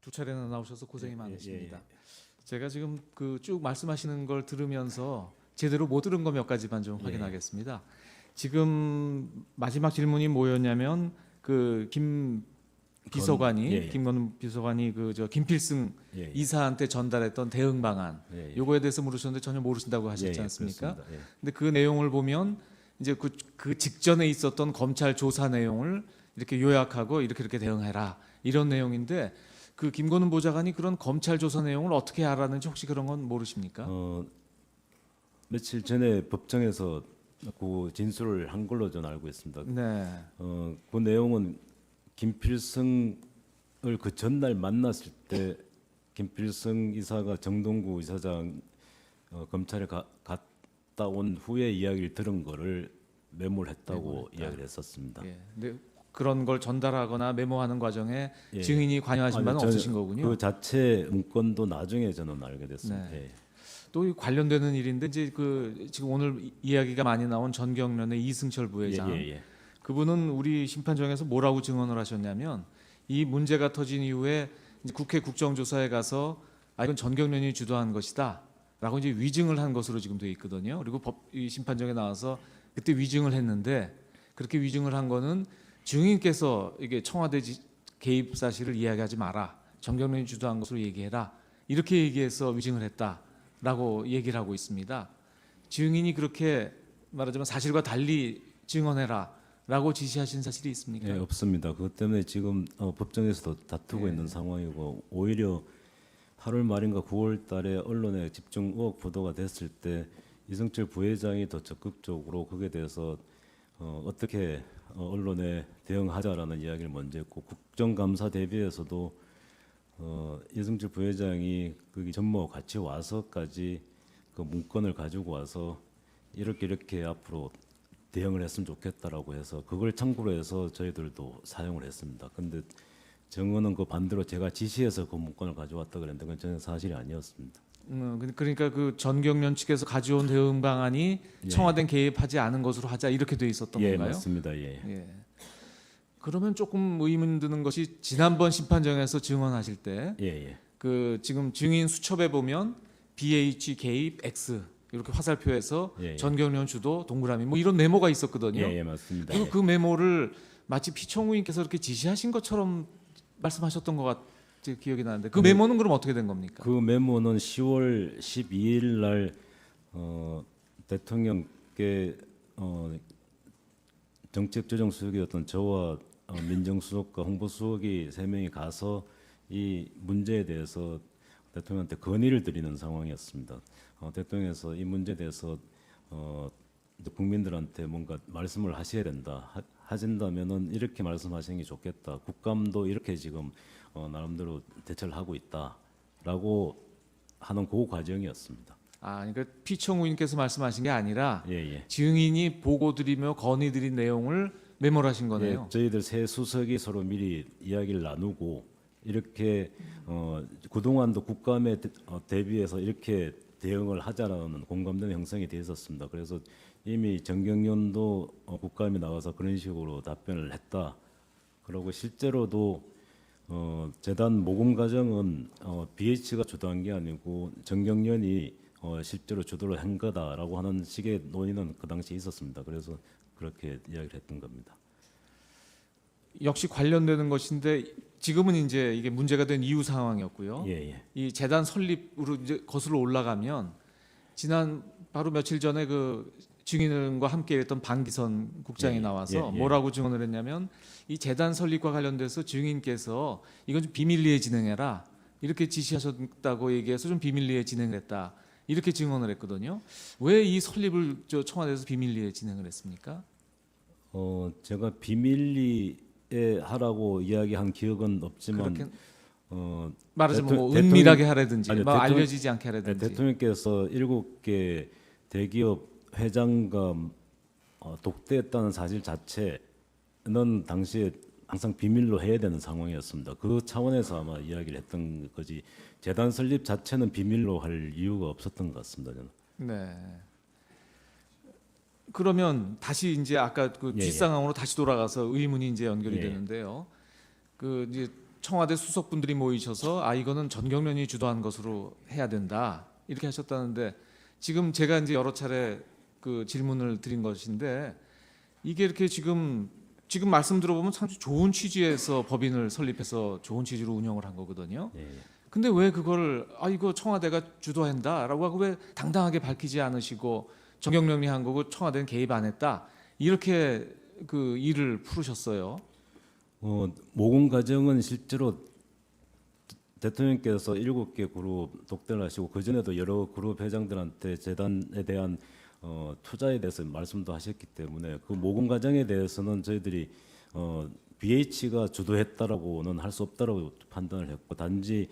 두 차례나 나오셔서 고생이 예, 많으십니다. 예, 예. 제가 지금 그 쭉 말씀하시는 걸 들으면서 제대로 못 들은 거 몇 가지만 좀 예. 확인하겠습니다. 지금 마지막 질문이 뭐였냐면 그 김 비서관이 예, 예. 김건우 비서관이 그 저 김필승 예, 예. 이사한테 전달했던 대응 방안 예, 예. 요거에 대해서 물으셨는데 전혀 모르신다고 예, 하셨지 예, 않습니까? 그렇습니다. 예. 근데 그 내용을 보면 이제 그, 그 직전에 있었던 검찰 조사 내용을 이렇게 요약하고 이렇게 이렇게 대응해라 이런 내용인데 그 김건훈 보좌관이 그런 검찰 조사 내용을 어떻게 알았는지 혹시 그런 건 모르십니까? 어, 며칠 전에 법정에서 그 진술을 한 걸로 저는 알고 있습니다. 네, 어, 그 내용은 김필성을 그 전날 만났을 때 김필성 이사가 정동구 이사장 어, 검찰에 가, 갔다 온 후에 이야기를 들은 거를 메모를 했다고 메모했다. 이야기를 했었습니다. 예. 근데 그런 걸 전달하거나 메모하는 과정에 예. 증인이 관여하신 아니, 바는 저는 없으신 거군요. 그 자체 문건도 나중에 저는 알게 됐습니다. 네. 예. 또이 관련되는 일인데 이제 그 지금 오늘 이- 이야기가 많이 나온 전경련의 이승철 부회장 예, 예, 예. 그분은 우리 심판정에서 뭐라고 증언을 하셨냐면 이 문제가 터진 이후에 이제 국회 국정조사에 가서 아 이건 전경련이 주도한 것이다라고 이제 위증을 한 것으로 지금 돼 있거든요. 그리고 법 이 심판정에 나와서 그때 위증을 했는데 그렇게 위증을 한 거는 증인께서 이게 청와대 지- 개입 사실을 이야기하지 마라. 전경련이 주도한 것으로 얘기해라. 이렇게 얘기해서 위증을 했다라고 얘기를 하고 있습니다. 증인이 그렇게 말하자면 사실과 달리 증언해라라고 지시하신 사실이 있습니까? 예, 없습니다. 그것 때문에 지금 어, 법정에서도 다투고 예. 있는 상황이고 오히려 8월 말인가 9월 달에 언론에 집중 의혹 보도가 됐을 때 이승철 부회장이 더 적극적으로 거기에 대해서 어, 어떻게 어, 언론에 대응하자라는 이야기를 먼저 했고 국정감사 대비해서도 어, 이승철 부회장이 거기 전무 같이 와서까지 그 문건을 가지고 와서 이렇게 이렇게 앞으로 대응을 했으면 좋겠다라고 해서 그걸 참고로 해서 저희들도 사용을 했습니다. 근데 정은은 그 반대로 제가 지시해서 그 문건을 가져왔다 그랬는데 그건 전혀 사실이 아니었습니다. 음, 그- 그러니까 그 전경련 측에서 가져온 대응 방안이 예. 청와대 개입하지 않은 것으로 하자 이렇게 돼 있었던 예, 건가요? 맞습니다. 예. 예. 그러면 조금 의문 드는 것이 지난번 심판정에서 증언하실 때 예, 예. 그 지금 증인 수첩에 보면 BH 개입 X 이렇게 화살표에서 예, 예. 전경련 주도 동그라미 뭐 이런 메모가 있었거든요. 예, 예, 맞습니다. 그리고 예. 그 메모를 마치 피청구인께서 이렇게 지시하신 것처럼 말씀하셨던 것 같 기억이 나는데 그 네. 메모는 그럼 어떻게 된 겁니까? 그 메모는 10월 12일 날 어, 대통령께 어, 정책조정수석이었던 저와 어, 민정수석과 홍보수석이 세 명이 가서 이 문제에 대해서 대통령한테 건의를 드리는 상황이었습니다. 어, 대통령께서 이 문제에 대해서 어, 국민들한테 뭔가 말씀을 하셔야 된다. 하, 하신다면은 이렇게 말씀하시는 게 좋겠다. 국감도 이렇게 지금 어, 나름대로 대처를 하고 있다라고 하는 그 과정이었습니다. 아, 그러니까 피청구인께서 말씀하신 게 아니라 예, 예. 증인이 보고 드리며 건의 드린 내용을 메모를 하신 거네요. 예, 저희들 세 수석이 서로 미리 이야기를 나누고 이렇게 어, 그동안도 국감에 대, 어, 대비해서 이렇게 대응을 하자라는 공감대는 형성이 돼 있었습니다. 그래서 이미 정경련도 어, 국감에 나와서 그런 식으로 답변을 했다. 그리고 실제로도 어, 재단 모금 과정은 어, BH가 주도한 게 아니고 정경련이 어, 실제로 주도를 한 거다라고 하는 식의 논의는 그 당시에 있었습니다. 그래서 그렇게 이야기를 했던 겁니다. 역시 관련되는 것인데 지금은 이제 이게 문제가 된 이후 상황이었고요. 예, 예. 이 재단 설립으로 이제 거슬러 올라가면 지난 바로 며칠 전에 그 증인과 함께 했던 방기선 국장이 예, 나와서 예, 예. 뭐라고 증언을 했냐면 이 재단 설립과 관련돼서 증인께서 이건 좀 비밀리에 진행해라 이렇게 지시하셨다고 얘기해서 좀 비밀리에 진행했다 이렇게 증언을 했거든요. 왜 이 설립을 저 청와대에서 비밀리에 진행을 했습니까? 어, 제가 비밀리에 하라고 이야기한 기억은 없지만 그렇게 어, 말하자면 뭐 대통령- 은밀하게 하라든지 아니요, 뭐 대통령- 알려지지 않게 네, 하라든지 대통령께서 일곱 개 대기업 회장과 어, 독대했다는 사실 자체는 당시에 항상 비밀로 해야 되는 상황이었습니다. 그 차원에서 아마 이야기를 했던 거지 재단 설립 자체는 비밀로 할 이유가 없었던 것 같습니다. 저는. 네. 그러면 다시 이제 아까 그 예, 예. 뒷상황으로 다시 돌아가서 의문이 이제 연결이 예. 되는데요. 그 이제 청와대 수석분들이 모이셔서 아 이거는 전경련이 주도한 것으로 해야 된다 이렇게 하셨다는데 지금 제가 이제 여러 차례 그 질문을 드린 것인데 이게 이렇게 지금 지금 말씀 들어보면 참 좋은 취지에서 법인을 설립해서 좋은 취지로 운영을 한 거거든요. 예, 예. 근데 왜 그걸 아 이거 청와대가 주도한다라고 하고 왜 당당하게 밝히지 않으시고 정경련이 한 거고 청와대는 개입 안 했다 이렇게 그 일을 풀으셨어요. 어, 모금 과정은 실제로 대통령께서 일곱 개 그룹 독대를 하시고 그 전에도 여러 그룹 회장들한테 재단에 대한 어, 투자에 대해서 말씀도 하셨기 때문에 그 모금 과정에 대해서는 저희들이 어, BH가 주도했다라고는 할 수 없다라고 판단을 했고 단지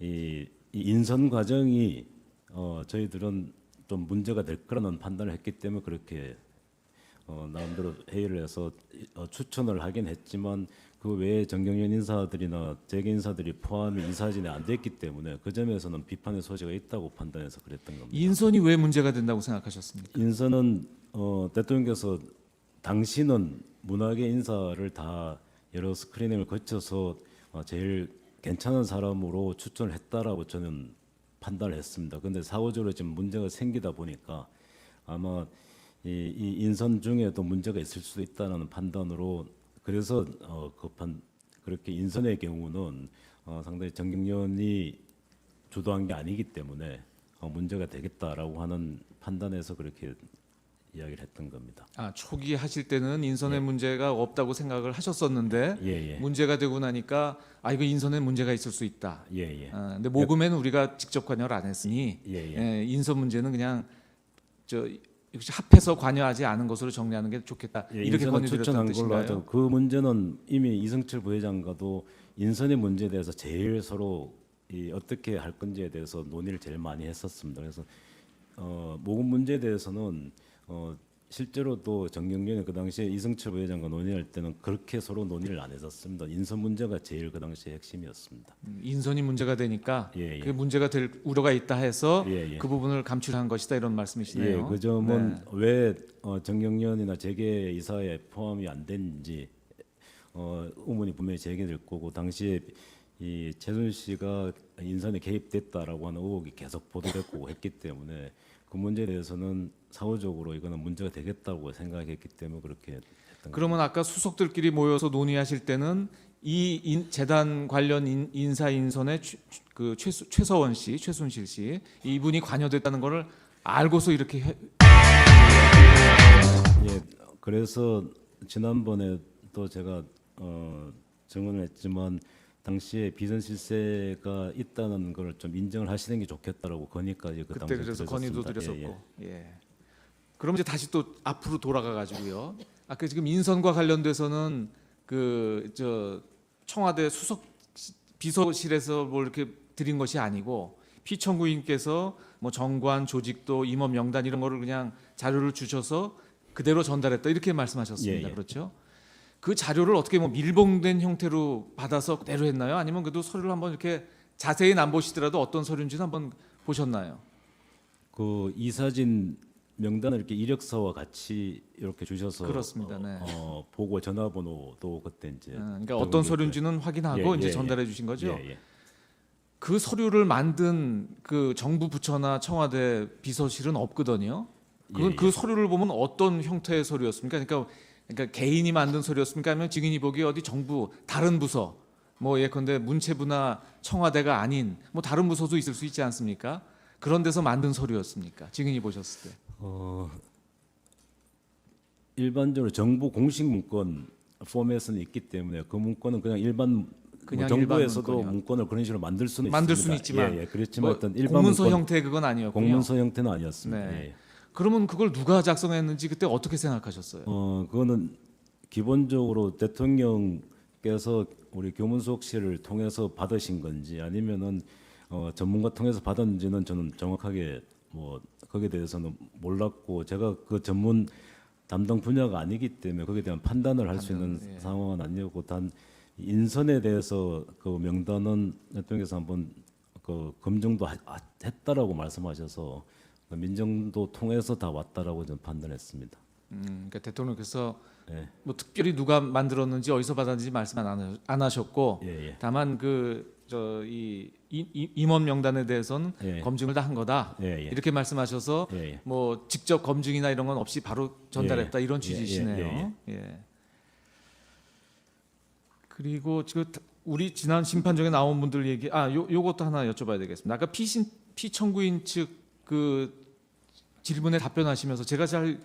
이, 이 인선 과정이 어, 저희들은 좀 문제가 될 거라는 판단을 했기 때문에 그렇게 어, 나름대로 회의를 해서 어, 추천을 하긴 했지만 그 외에 정경련 인사들이나 재계 인사들이 포함이 이 사진에 안 됐기 때문에 그 점에서는 비판의 소지가 있다고 판단해서 그랬던 겁니다. 인선이 왜 문제가 된다고 생각하셨습니까? 인선은 어, 대통령께서 당시는 문학의 인사를 다 여러 스크리닝을 거쳐서 어, 제일 괜찮은 사람으로 추천을 했다라고 저는 판단을 했습니다. 근데 사후적으로 지금 문제가 생기다 보니까 아마 이, 이 인선 중에도 문제가 있을 수도 있다는 판단으로 그래서 어, 급한 그렇게 인선의 경우는 어, 상당히 정경련이 주도한 게 아니기 때문에 어, 문제가 되겠다라고 하는 판단에서 그렇게 이야기를 했던 겁니다. 아 초기 하실 때는 인선에 문제가 없다고 생각을 하셨었는데 예, 예. 문제가 되고 나니까 아 이거 인선에 문제가 있을 수 있다. 예, 예. 아, 근데 모금에는 우리가 직접 관여를 안 했으니 예, 예. 예, 인선 문제는 그냥 저 역시 합해서 관여하지 않은 것으로 정리하는 게 좋겠다. 예, 이렇게 건의드렸다는 걸로? 하죠. 그 문제는 이미 이승철 부회장과도 인선의 문제에 대해서 제일 서로 이 어떻게 할 건지에 대해서 논의를 제일 많이 했었습니다. 그래서 어, 모금 문제에 대해서는 어, 실제로 또 정경련이 그 당시에 이승철 부회장과 논의할 때는 그렇게 서로 논의를 안 했었습니다. 인선 문제가 제일 그 당시에 핵심이었습니다. 음, 인선이 문제가 되니까 예, 예. 그 문제가 될 우려가 있다 해서 예, 예. 그 부분을 감출한 것이다 이런 말씀이시네요. 예, 그 점은 네. 왜 어, 정경련이나 재계 이사에 포함이 안 된지 어, 의문이 분명히 제기될 거고 당시에 이 최순 씨가 인선에 개입됐다라고 하는 의혹이 계속 보도됐고 했기 때문에 그 문제에 대해서는 사후적으로 이거는 문제가 되겠다고 생각했기 때문에 그렇게 했던 그러면 아까 수석들끼리 모여서 논의하실 때는 이 인- 재단 관련 인, 인사 인선에 최, 그 최수, 최서원 씨, 최순실 씨 이분이 관여됐다는 것을 알고서 이렇게 해, 예, 그래서 지난번에 또 제가 어, 증언을 했지만 당시에 비선 실세가 있다는 걸 좀 인정을 하시는 게 좋겠다라고 건의까지 그 그때 당시에 그래서 건의도. 드렸었고. 예, 예. 예. 그럼 이제 다시 또 앞으로 돌아가 가지고요. 아까 지금 인선과 관련돼서는 그 저 청와대 수석 비서실에서 뭘 이렇게 드린 것이 아니고 피청구인께서 뭐 정관 조직도 임원 명단 이런 거를 그냥 자료를 주셔서 그대로 전달했다 이렇게 말씀하셨습니다. 예, 예. 그렇죠? 그 자료를 어떻게 뭐 밀봉된 형태로 받아서 그대로 했나요? 아니면 그래도 서류를 한번 이렇게 자세히는 안 보시더라도 어떤 서류인지는 한번 보셨나요? 그 이사진 명단을 이렇게 이력서와 같이 이렇게 주셔서 그렇습니다. 네. 어, 보고 전화번호도 그때 이제 어, 그러니까 어떤 게 서류인지는 확인하고 예, 이제 예, 전달해 주신 거죠. 예, 예. 그 서류를 만든 그 정부 부처나 청와대 비서실은 없거든요. 그건 예, 예. 그 서류를 보면 어떤 형태의 서류였습니까? 그러니까, 그러니까 개인이 만든 서류였습니까? 아니면 증인이 보기에 어디 정부 다른 부서 뭐 예컨대 문체부나 청와대가 아닌 뭐 다른 부서도 있을 수 있지 않습니까? 그런 데서 만든 서류였습니까? 증인이 보셨을 때. 어, 일반적으로 정부 공식 문건 포맷은 있기 때문에 그 문건은 그냥 일반 뭐 그냥 정부에서도 일반. 문건을 그런 식으로 만들 수는 만들. 수는 있지만 예, 예. 그렇지만 뭐 어떤 일반 공문서 문건, 형태의 그건 아니었군요. 공문서 형태는 아니었습니다. 네. 예. 그러면 그걸 누가 작성했는지 그때 어떻게 생각하셨어요? 어, 그거는 기본적으로 대통령께서 우리 교문수석실을 통해서 받으신 건지 아니면은 어, 전문가 통해서 받았는지는 저는 정확하게 뭐 거기에 대해서는 몰랐고 제가 그 전문 담당 분야가 아니기 때문에 거기에 대한 판단을 할 수 있는 예. 상황은 아니었고 단 인선에 대해서 그 명단은 대통령께서 한번 그 검증도 하- 하- 했다라고 말씀하셔서 민정도 통해서 다 왔다라고 저는 판단했습니다. 음, 그러니까 대통령께서 예. 뭐 특별히 누가 만들었는지 어디서 받았는지 말씀 안, 하- 안 하셨고 예, 예. 다만 그 저 이 임원 명단에 대해서는 예. 검증을 다 한 거다 예, 예. 이렇게 말씀하셔서 예, 예. 뭐 직접 검증이나 이런 건 없이 바로 전달했다 예, 이런 예, 취지시네요. 예, 예. 그리고 지금 우리 지난 심판정에 나온 분들 얘기 아 요, 요것도 하나 여쭤봐야 되겠습니다. 아까 피신 피청구인 측 그 질문에 답변하시면서 제가 잘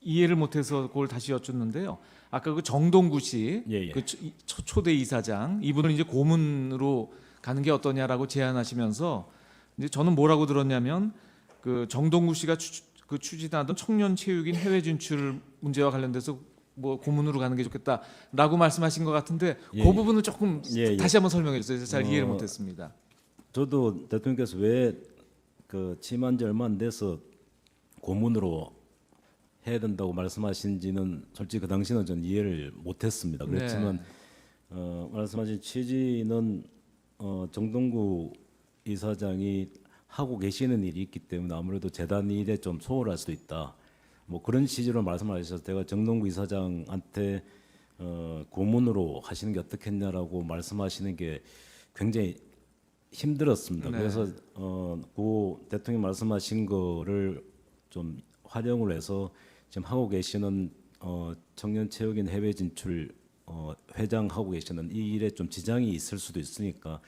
이해를 못해서 그걸 다시 여쭙는데요. 아까 그 정동구 씨, 예, 예. 초- 초대 이사장 이분을 이제 고문으로 가는 게 어떠냐라고 제안하시면서 이제 저는 뭐라고 들었냐면 그 정동구 씨가 추, 그 추진하던 청년 체육인 해외 진출 문제와 관련돼서 뭐 고문으로 가는 게 좋겠다라고 말씀하신 것 같은데 예, 그 예. 부분을 조금 예, 예. 다시 한번 설명해 주세요. 잘 이해를 어, 못했습니다. 저도 대통령께서 왜 그 취임한 지 얼마 안 돼서 고문으로 해야 된다고 말씀하신지는 솔직히 그 당시는 전 이해를 못했습니다. 그렇지만 네. 어, 말씀하신 취지는 어, 정동구 이사장이 하고 계시는 일이 있기 때문에 아무래도 재단 일에 좀 소홀할 수도 있다. 뭐 그런 취지로 말씀하셔서 제가 정동구 이사장한테 어, 고문으로 하시는 게 어떻겠냐라고 말씀하시는 게 굉장히 힘들었습니다. 네. 그래서 어, 고 대통령 말씀하신 거를 좀 활용을 해서 지금 하고 계시는 어, 청년 체육인 해외 진출 어, 회장 하고 계시는 이 일에 좀 지장이 있을 수도 있으니까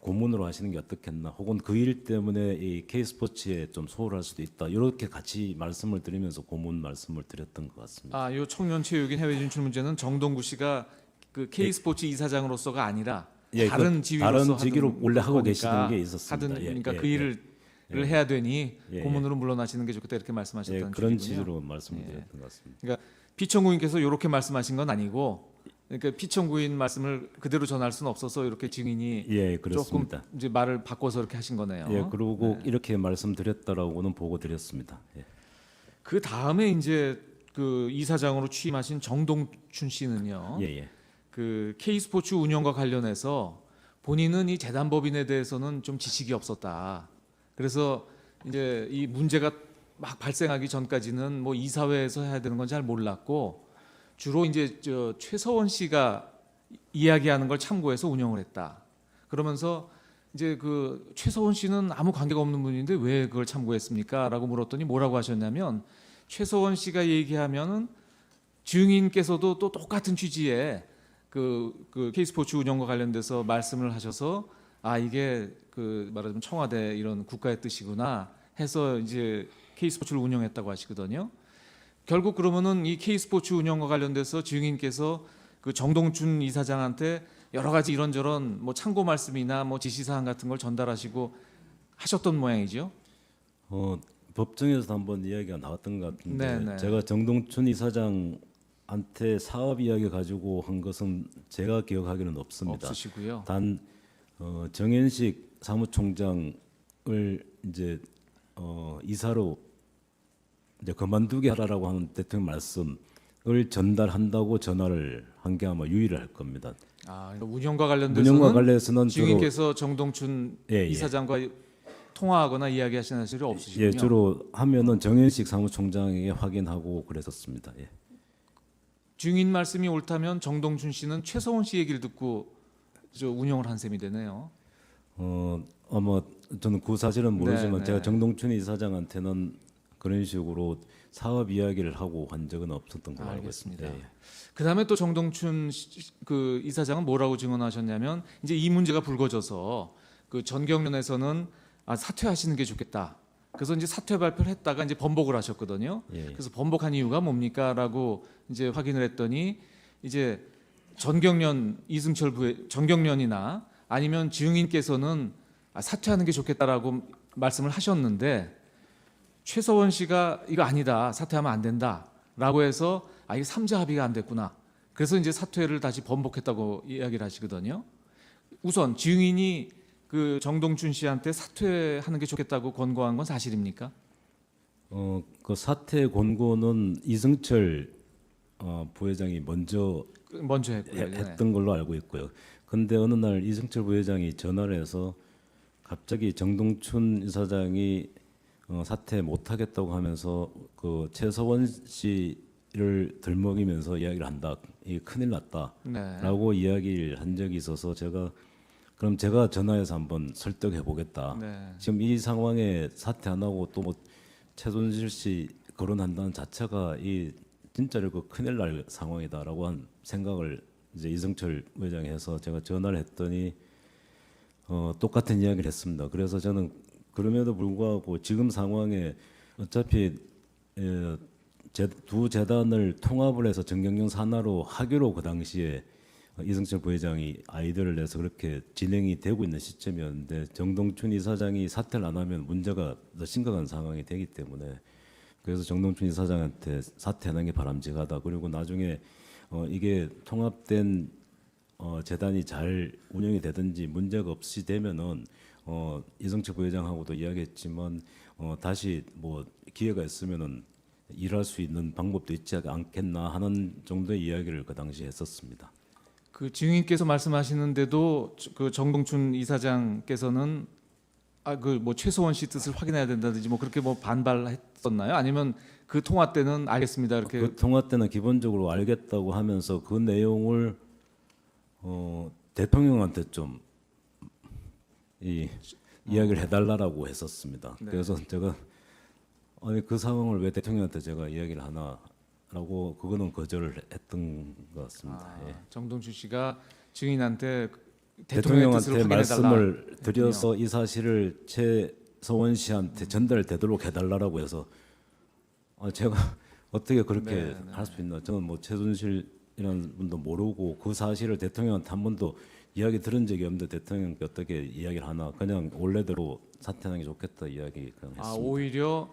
고문으로 하시는 게 어떻겠나 혹은 그 일 때문에 이 K 스포츠에 좀 소홀할 수도 있다 이렇게 같이 말씀을 드리면서 고문 말씀을 드렸던 것 같습니다. 아, 요 청년 체육인 해외 진출 문제는 정동구 씨가 그 K 스포츠 이사장으로서가 아니라 예, 다른 그 지위로서 다른 직위로 원래 하고 계시던 게 있었습니다. 하던 예, 그러니까 예, 그 예. 일을 를 해야 되니 예, 고문으로 물러나시는 게 좋겠다 이렇게 예, 말씀하셨던 그런 취지군요. 취지로 말씀을 드렸던 것 같습니다. 그러니까 피청구인께서 이렇게 말씀하신 건 아니고 그러니까 피청구인 말씀을 그대로 전할 수는 없어서 이렇게 증인이 예, 조금. 이제 말을 바꿔서 이렇게 하신 거네요. 예, 그리고 이렇게 말씀드렸다라고는 보고 드렸습니다. 예. 그 다음에 이제 그 이사장으로 취임하신 정동춘 씨는요. 예, 예. 그 K 스포츠 운영과 관련해서 본인은 이 재단법인에 대해서는 좀 지식이 없었다. 그래서 이제 이 문제가 막 발생하기 전까지는 뭐 이사회에서 해야 되는 건 잘 몰랐고 주로 이제 저 최서원 씨가 이야기하는 걸 참고해서 운영을 했다. 그러면서 이제 그 최서원 씨는 아무 관계가 없는 분인데 왜 그걸 참고했습니까?라고 물었더니 뭐라고 하셨냐면 최서원 씨가 얘기하면은 증인께서도 또 똑같은 취지의 그, 그 K스포츠 운영과 관련돼서 말씀을 하셔서 아 이게 그 말하자면 청와대 이런 국가의 뜻이구나 해서 이제 K스포츠를 운영했다고 하시거든요. 결국 그러면은 이 K스포츠 운영과 관련돼서 증인께서 그 정동춘 이사장한테 여러 가지 이런저런 뭐 참고 말씀이나 뭐 지시 사항 같은 걸 전달하시고 하셨던 모양이죠. 어, 법정에서 한번 이야기가 나왔던 것 같은데 네, 네. 제가 정동춘 이사장 한테 사업 이야기 가지고 한 것은 제가 기억하기는 없습니다. 없으시고요. 단 어, 정현식 사무총장을 이제 어, 이사로 이제 그만두게 하라고 하는 대통령 말씀을 전달한다고 전화를 한 게 아마 유일할 겁니다. 아, 그러니까 운영과 관련돼서는 운영과 관련해서는 주로 증인께서 정동춘 예, 예. 이사장과 통화하거나 이야기하시는 사실이 없으시군요. 예, 주로 하면은 정현식 사무총장에게 확인하고 그랬었습니다. 예. 증인 말씀이 옳다면 정동춘 씨는 최서원 씨 얘기를 듣고 저 운영을 한 셈이 되네요. 어, 아마 저는 그 사실은 모르지만 네, 네. 제가 정동춘 이사장한테는 그런 식으로 사업 이야기를 하고 한 적은 없었던 걸로 알고 있습니다. 예. 그다음에 또 정동춘 씨- 그 이사장은 뭐라고 증언하셨냐면 이제 이 문제가 불거져서 그 전경련에서는 아, 사퇴하시는 게 좋겠다. 그래서 이제 사퇴 발표를 했다가 이제 번복을 하셨거든요. 예. 그래서 번복한 이유가 뭡니까라고 이제 확인을 했더니 이제 전경련 이승철 부회 전경련이나 아니면 증인께서는 아, 사퇴하는 게 좋겠다라고 말씀을 하셨는데 최서원 씨가 이거 아니다 사퇴하면 안 된다라고 해서 아 이게 삼자 합의가 안 됐구나 그래서 이제 사퇴를 다시 번복했다고 이야기를 하시거든요. 우선 증인이 그 정동춘 씨한테 사퇴하는 게 좋겠다고 권고한 건 사실입니까? 어, 그 사퇴 권고는 이승철 어, 부회장이 먼저 그 먼저 했고요. 해- 네. 했던 걸로 알고 있고요. 근데 어느 날 이승철 부회장이 전화를 해서 갑자기 정동춘 이사장이 어, 사퇴 못 하겠다고 하면서 그 최서원 씨 이를 들먹이면서 이야기를 한다. 이 큰일 났다. 네. 라고 이야기를 한 적이 있어서 제가 그럼 제가 전화해서 한번 설득해 보겠다. 네. 지금 이 상황에 사퇴 안 하고 또 뭐 최순실 씨 거론한다는 자체가 이 진짜로 그 큰일 날 상황이다라고 한 생각을 이제 이승철 회장이 해서 제가 전화를 했더니 어, 똑같은 이야기를 했습니다. 그래서 저는 그럼에도 불구하고 지금 상황에 어차피 에, 제, 두 재단을 통합을 해서 정경영 산하로 하기로 그 당시에 이승철 부회장이 아이디어를 내서 그렇게 진행이 되고 있는 시점이었는데 정동춘 이사장이 사퇴를 안 하면 문제가 더 심각한 상황이 되기 때문에 그래서 정동춘 이사장한테 사퇴하는 게 바람직하다. 그리고 나중에 어, 이게 통합된 어, 재단이 잘 운영이 되든지 문제가 없이 되면은 어, 이승철 부회장하고도 이야기했지만 어, 다시 뭐 기회가 있으면은 일할 수 있는 방법도 있지 않겠나 하는 정도의 이야기를 그 당시에 했었습니다. 그 증인께서 말씀하시는데도 그 정동춘 이사장께서는 아 그 뭐 최소원 씨 뜻을 확인해야 된다든지 뭐 그렇게 뭐 반발했었나요? 아니면 그 통화 때는 알겠습니다 이렇게 그 통화 때는 기본적으로 알겠다고 하면서 그 내용을 어, 대통령한테 좀 이 이야기를 해달라라고 했었습니다. 네. 그래서 제가 아니 그 상황을 왜 대통령한테 제가 이야기를 하나 라고 그거는 거절을 했던 것 같습니다. 아, 예. 정동춘 씨가 증인한테 대통령한테. 말씀을 드려서 이 사실을 최서원 씨한테 전달되도록 해달라라고 해서 아, 제가 어떻게 그렇게 네, 네. 할수 있나? 저는 뭐 최순실이라는 분도 모르고 그 사실을 대통령한테 한 번도 이야기 들은 적이 없는데 대통령께 어떻게 이야기를 하나? 그냥 원래대로 사퇴하는 게 좋겠다 이야기 그냥 했습니다. 아 오히려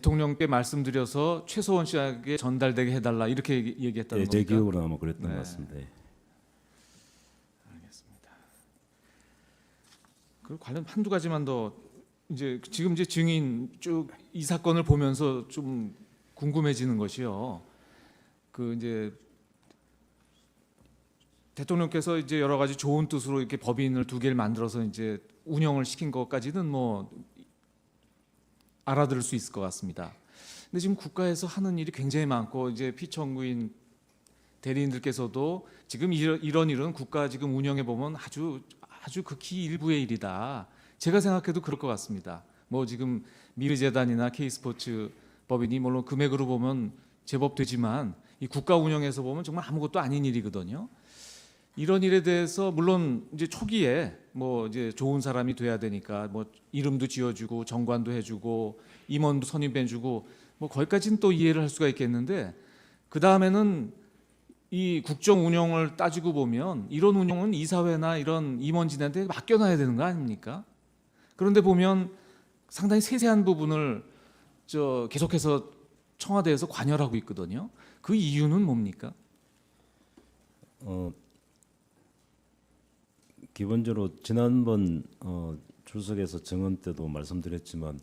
대통령께 말씀드려서 최소원 씨에게 전달되게 해달라 이렇게 얘기- 얘기했다는 예, 제 겁니까? 기억으로 아마 그랬던 네. 것 같습니다. 예. 그 관련 한두 가지만 더 이제 지금 이제 증인 쭉 이 사건을 보면서 좀 궁금해지는 것이요. 그 이제 대통령께서 이제 여러 가지 좋은 뜻으로 이렇게 법인을 두 개를 만들어서 이제 운영을 시킨 것까지는 뭐 알아들을 수 있을 것 같습니다. 근데 지금 국가에서 하는 일이 굉장히 많고 이제 피청구인 대리인들께서도 지금 이런, 이런 일은 국가 지금 운영해 보면 아주 아주 극히 일부의 일이다. 제가 생각해도 그럴 것 같습니다. 뭐 지금 미르재단이나 K스포츠 법인이 물론 금액으로 보면 제법 되지만 이 국가 운영에서 보면 정말 아무것도 아닌 일이거든요. 이런 일에 대해서 물론 이제 초기에 뭐 이제 좋은 사람이 돼야 되니까 뭐 이름도 지어주고 정관도 해주고 임원도 선임해주고 뭐 거기까지는 또 이해를 할 수가 있겠는데 그 다음에는 이 국정 운영을 따지고 보면 이런 운영은 이사회나 이런 임원진한테 맡겨놔야 되는 거 아닙니까? 그런데 보면 상당히 세세한 부분을 저 계속해서 청와대에서 관여를 하고 있거든요. 그 이유는 뭡니까? 어, 기본적으로 지난번 어, 출석에서 증언 때도 말씀드렸지만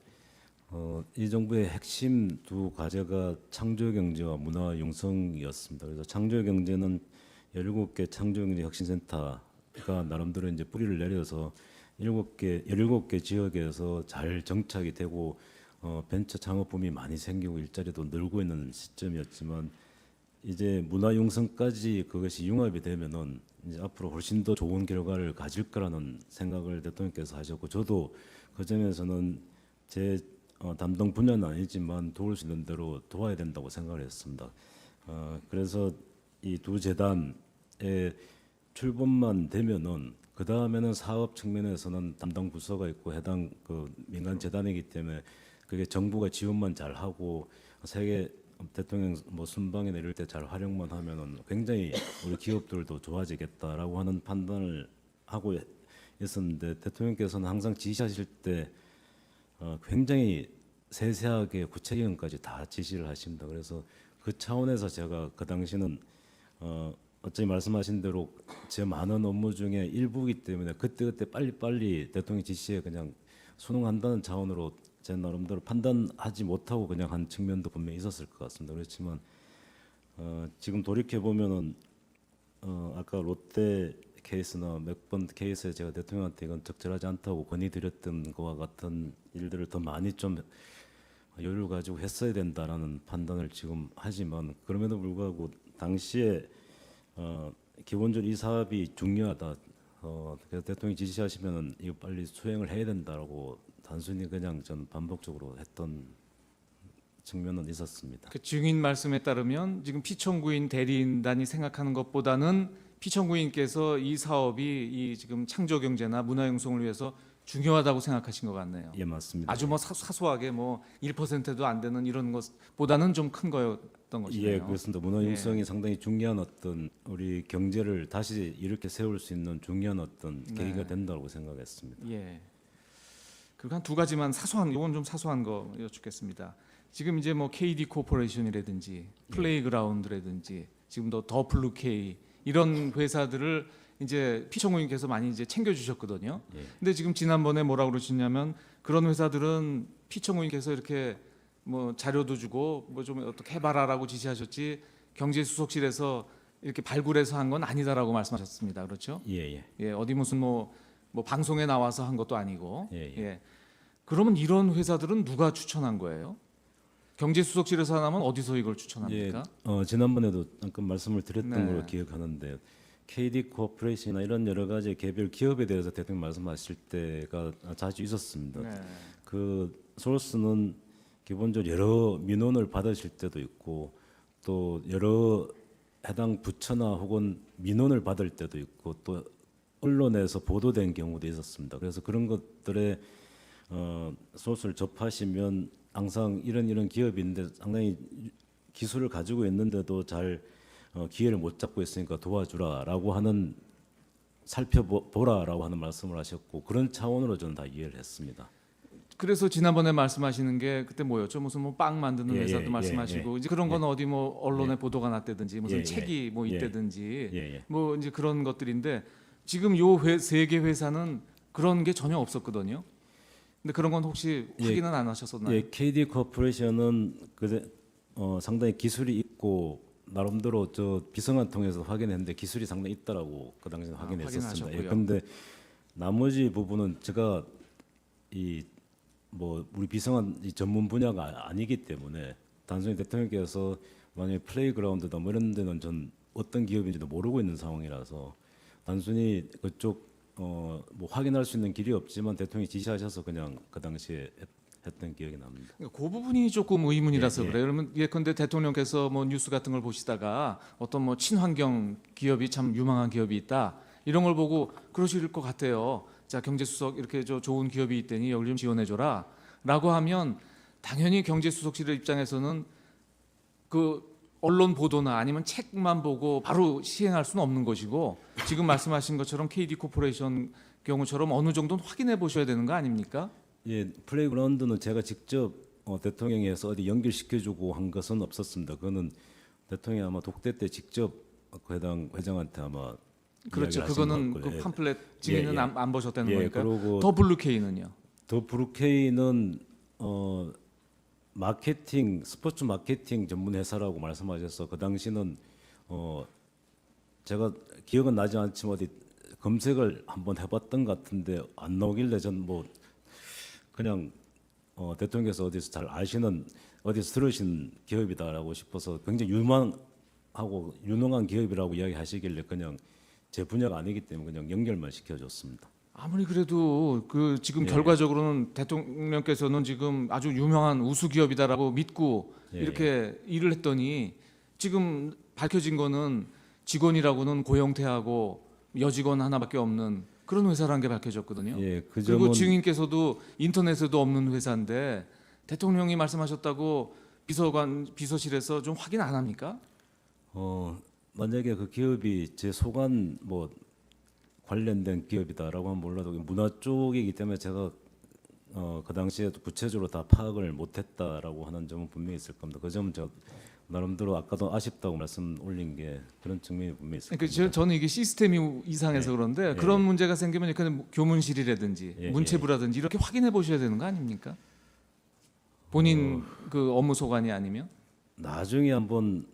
어, 이 정부의 핵심 두 과제가 창조 경제와 문화 융성이었습니다. 그래서 창조 경제는 17개 창조 경제 혁신센터가 나름대로 이제 뿌리를 내려서 7개 17개 지역에서 잘 정착이 되고 어, 벤처 창업 붐이 많이 생기고 일자리도 늘고 있는 시점이었지만 이제 문화 융성까지 그것이 융합이 되면은 이제 앞으로 훨씬 더 좋은 결과를 가질 거라는 생각을 대통령께서 하셨고 저도 그 점에서는 제 어, 담당 분야는 아니지만 도울 수 있는 대로 도와야 된다고 생각을 했습니다. 어, 그래서 이 두 재단의 출범만 되면은 그 다음에는 사업 측면에서는 담당 부서가 있고 해당 그 민간 재단이기 때문에 그게 정부가 지원만 잘 하고 세계 대통령 뭐 순방이나 이럴 때잘 활용만 하면은 굉장히 우리 기업들도 좋아지겠다라고 하는 판단을 하고 있었는데 대통령께서는 항상 지시하실 때 어, 굉장히 세세하게 구체적인까지 다 지시를 하십니다. 그래서 그 차원에서 제가 그 당시는 어, 어차피 말씀하신 대로 제 많은 업무 중에 일부이기 때문에 그때그때 빨리빨리 대통령 지시에 그냥 순응한다는 차원으로 제 나름대로 판단하지 못하고 그냥 한 측면도 분명히 있었을 것 같습니다. 그렇지만 어, 지금 돌이켜 보면은 어, 아까 롯데 케이스나 몇번 케이스에 제가 대통령한테 이건 적절하지 않다고 건의드렸던 거와 같은 일들을 더 많이 좀 여유를 가지고 했어야 된다라는 판단을 지금 하지만 그럼에도 불구하고 당시에 어, 기본적으로 이 사업이 중요하다. 어, 그래서 대통령이 지시하시면은 이거 빨리 수행을 해야 된다라고 단순히 그냥 전 반복적으로 했던 측면은 있었습니다. 그 증인 말씀에 따르면 지금 피청구인 대리인단이 생각하는 것보다는 피청구인께서 이 사업이 이 지금 창조 경제나 문화 형성을 위해서 중요하다고 생각하신 것 같네요. 예 맞습니다. 아주 뭐 사, 사소하게 뭐 1%도 안 되는 이런 것보다는 좀 큰 거였던 것이네요. 예, 그렇습니다. 문화 융성이 상당히 중요한 어떤 우리 경제를 다시 이렇게 세울 수 있는 중요한 어떤 네. 계기가 된다고 생각했습니다. 예. 그리고 한 두 가지만 사소한 이건 좀 사소한 거 여쭙겠습니다. 지금 이제 뭐 KD 코퍼레이션이라든지 플레이그라운드라든지 지금도 더 블루 K 이런 회사들을 이제 피청구님께서 많이 이제 챙겨 주셨거든요. 예. 근데 지금 지난번에 뭐라고 그러셨냐면 그런 회사들은 피청구님께서 이렇게 뭐 자료도 주고 뭐 좀 어떻게 해봐라라고 지시하셨지 경제수석실에서 이렇게 발굴해서 한 건 아니다라고 말씀하셨습니다. 그렇죠? 예, 예. 예, 어디 무슨 뭐, 뭐 방송에 나와서 한 것도 아니고. 예, 예. 그러면 이런 회사들은 누가 추천한 거예요? 경제수석실에서 하나면 어디서 이걸 추천합니까? 어, 지난번에도 잠깐 말씀을 드렸던 네. 걸로 기억하는데 KD 코퍼레이션이나 이런 여러 가지 개별 기업에 대해서 대통령 말씀하실 때가 자주 있었습니다. 네. 그 소스는 기본적으로 여러 민원을 받으실 때도 있고 또 여러 해당 부처나 혹은 민원을 받을 때도 있고 또 언론에서 보도된 경우도 있었습니다. 그래서 그런 것들에 어, 소스를 접하시면 항상 이런 이런 기업인데 상당히 기술을 가지고 있는데도 잘 어, 기회를 못 잡고 있으니까 도와주라라고 하는 살펴보라라고 하는 말씀을 하셨고 그런 차원으로 저는 다 이해를 했습니다. 그래서 지난번에 말씀하시는 게 그때 뭐였죠? 무슨 뭐 빵 만드는 예, 회사도 예, 말씀하시고 이제 그런 건 어디 뭐 언론에 보도가 났다든지 무슨 예, 예. 책이 뭐 예. 있다든지 예, 예. 뭐 이제 그런 것들인데 지금 요세개 회사는 그런 게 전혀 없었거든요. 근데 그런 건 혹시 예. 확인은 안 하셨었나요? 예, KD 코퍼레이션은 그 어, 상당히 기술이 있고 나름대로 저 비성한 통해서 확인했는데 기술이 상당히 있다라고 그 당시에 아, 확인했었습니다. 예. 근데 나머지 부분은 제가 이 뭐 우리 비성한 이 전문 분야가 아니기 때문에 단순히 대통령께서 만약에 플레이그라운드다 뭐 이런 데는 전 어떤 기업인지도 모르고 있는 상황이라서 단순히 그쪽 어 뭐 확인할 수 있는 길이 없지만 대통령이 지시하셔서 그냥 그 당시에 했, 했던 기억이 납니다. 그러니까 그 부분이 조금 의문이라서 예, 예. 그래요. 그러면 예컨대 대통령께서 뭐 뉴스 같은 걸 보시다가 어떤 뭐 친환경 기업이 참 유망한 기업이 있다 이런 걸 보고 그러실 것 같아요. 자 경제수석 이렇게 저 좋은 기업이 있다니 여기 좀 지원해줘라라고 하면 당연히 경제수석실의 입장에서는 그 언론 보도나 아니면 책만 보고 바로 시행할 수는 없는 것이고 지금 말씀하신 것처럼 KD 코퍼레이션 경우처럼 어느 정도는 확인해 보셔야 되는 거 아닙니까? 예, 플레이그라운드는 제가 직접 어, 대통령에서 어디 연결시켜주고 한 것은 없었습니다. 그거는 대통령이 아마 독대 때 직접 그 해당 회장한테 아마 그렇죠. 그거는 것그 같고요. 팜플렛 증인은 예, 예. 안, 안 보셨다는 예, 거니까. 더 블루케이는요. 더 브루케이는 어 마케팅 스포츠 마케팅 전문 회사라고 말씀하셔서 그 당시는 어 제가 기억은 나지 않지만 어디 검색을 한번 해봤던 것 같은데 안 나오길래 전 뭐 그냥 어 대통령께서 어디서 잘 아시는 어디서 들으신 기업이다라고 싶어서 굉장히 유망하고 유능한 기업이라고 이야기하시길래 그냥 제 분야가 아니기 때문에 그냥 연결만 시켜줬습니다. 아무리 그래도 그 지금 예. 결과적으로는 대통령께서는 지금 아주 유명한 우수 기업이다라고 믿고 예, 이렇게 일을 했더니 지금 밝혀진 거는 직원이라고는 고영태하고 여직원 하나밖에 없는 그런 회사라는 게 밝혀졌거든요. 예, 그 그리고 점은 증인께서도 인터넷에도 없는 회사인데 대통령이 말씀하셨다고 비서관 비서실에서 좀 확인 안 합니까? 어 만약에 그 기업이 제 소관 뭐 관련된 기업이다라고 하면 몰라도 문화 쪽이기 때문에 제가 어 그 당시에 도 구체적으로 다 파악을 못했다라고 하는 점은 분명히 있을 겁니다. 그 점은 제가 나름대로 아까도 아쉽다고 말씀 올린 게 그런 측면이 분명히 있을 그러니까. 저, 저는 이게 시스템이 이상해서 그런데 그런 문제가 생기면 그냥 교문실이라든지 예, 문체부라든지 이렇게 확인해 보셔야 되는 거 아닙니까? 본인 그 업무 소관이 아니면 나중에 한번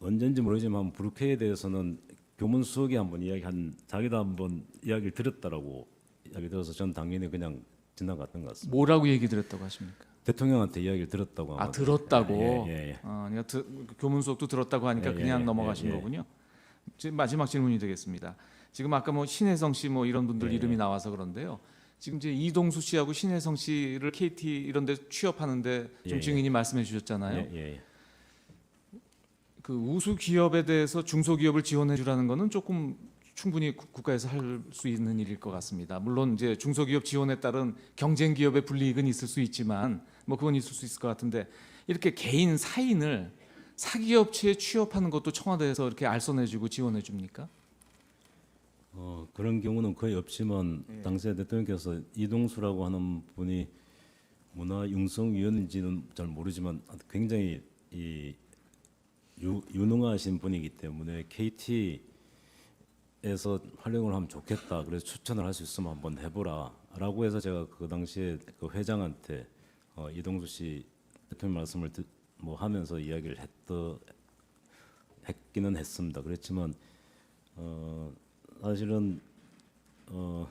언젠지 모르지만 브루케에 대해서는 교문 수석이 한번 이야기한 자기도 한번 이야기를 들었다라고 이야기 들어서 전 당연히 그냥 지나갔던 것 같습니다. 뭐라고 얘기 드렸다고 하십니까? 대통령한테 이야기를 들었다고 아. 들었다고. 예, 예, 예. 어, 그러니까 드, 교문 수업도 들었다고 하니까 예, 예, 그냥 예, 넘어가신 예, 예. 거군요. 지금 마지막 질문이 되겠습니다. 지금 아까 뭐 신혜성 씨 뭐 이런 분들 예, 이름이 예. 나와서 그런데요. 지금 이제 이동수 씨하고 신혜성 씨를 KT 이런 데 취업하는데 좀 예, 예. 증인이 말씀해 주셨잖아요. 예, 예, 예. 그 우수 기업에 대해서 중소기업을 지원해 주라는 거는 조금 충분히 국- 국가에서 할 수 있는 일일 것 같습니다. 물론 이제 중소기업 지원에 따른 경쟁 기업의 불이익은 있을 수 있지만 뭐 그건 있을 수 있을 것 같은데 이렇게 개인 사인을 사기업체에 취업하는 것도 청와대에서 이렇게 알선해주고 지원해 줍니까? 어, 그런 경우는 거의 없지만 예. 당시에 대통령께서 이동수라고 하는 분이 문화융성위원인지는 잘 모르지만 굉장히 이 유, 유능하신 분이기 때문에 KT에서 활용을 하면 좋겠다. 그래서 추천을 할 수 있으면 한번 해보라라고 해서 제가 그 당시에 그 회장한테 어, 이동수 씨 대통령 말씀을 듣, 뭐 하면서 이야기를 했더 했기는 했습니다. 그렇지만 어, 사실은 어,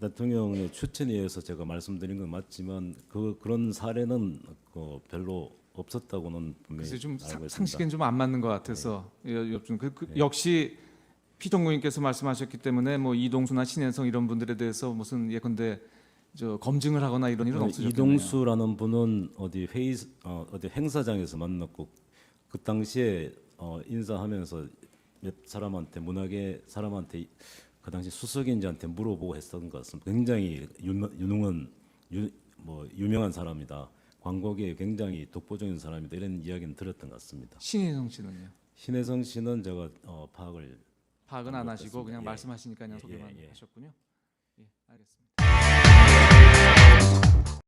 대통령의 추천에 의해서 제가 말씀드린 건 맞지만 그 그런 사례는 그 별로 없었다고는 분명히 글쎄 좀 알고 사- 있습니다. 상식엔 좀 안 맞는 것 같아서 여- 여쭙 그, 그 역시 피정고님께서 말씀하셨기 때문에 뭐 이동수나 신혜성 이런 분들에 대해서 무슨 예컨대 저 검증을 하거나 이런 일은 어, 없으셨겠네요. 이동수라는 분은 어디 회의 어, 어디 행사장에서 만났고 그 당시에 어, 인사하면서 몇 사람한테 문학의 사람한테 그 당시 수석인지한테 물어보고 했던 것 같습니다. 굉장히 유명, 유능한 유, 뭐 유명한 사람이다. 광고계에 굉장히 독보적인 사람이다. 이런 이야기는 들었던 것 같습니다. 신혜성 씨는요? 신혜성 씨는 제가 어, 파악을 파악은 안 하시고. 그냥 예. 말씀하시니까 그냥 예, 소개만 예, 예. 하셨군요. 예, 알겠습니다.